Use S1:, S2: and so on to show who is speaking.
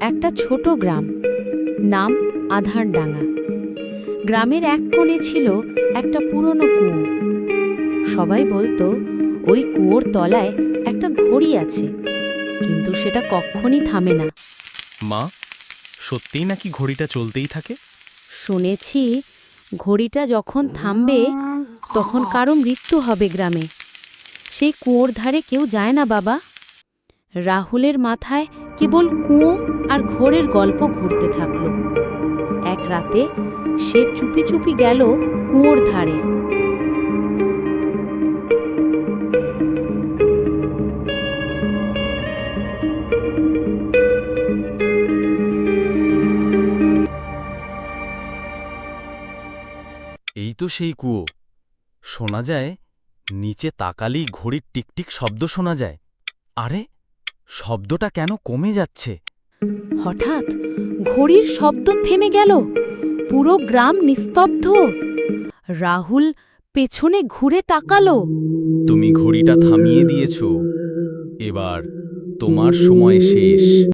S1: একটা ছোট গ্রাম। নাম আধারডাঙ্গা। গ্রামের এক কোণে ছিল একটা পুরনো কুয়ো। সবাই বলতো ওই কুয়োর তলায় একটা ঘড়ি আছে কিন্তু সেটা কখনই থামে না।
S2: মা সত্যিই নাকি ঘড়িটা চলতেই থাকে?
S1: শুনেছি ঘড়িটা যখন থামবে তখন কারও মৃত্যু হবে গ্রামে। সেই কুয়োর ধারে কেউ যায় না বাবা। রাহুলের মাথায় কেবল কুয়ো আর ঘোরের গল্প ঘুরতে থাকল। এক রাতে সে চুপি চুপি গেল কুয়োর ধারে।
S2: এই তো সেই কুয়ো। শোনা যায়, নিচে তাকালেই ঘড়ির টিকটিক শব্দ শোনা যায়। আরে শব্দটা কেন কমে যাচ্ছে?
S1: হঠাৎ ঘড়ির শব্দ থেমে গেল। পুরো গ্রাম নিস্তব্ধ। রাহুল পেছনে ঘুরে তাকালো।
S2: তুমি ঘড়িটা থামিয়ে দিয়েছ। এবার তোমার সময় শেষ।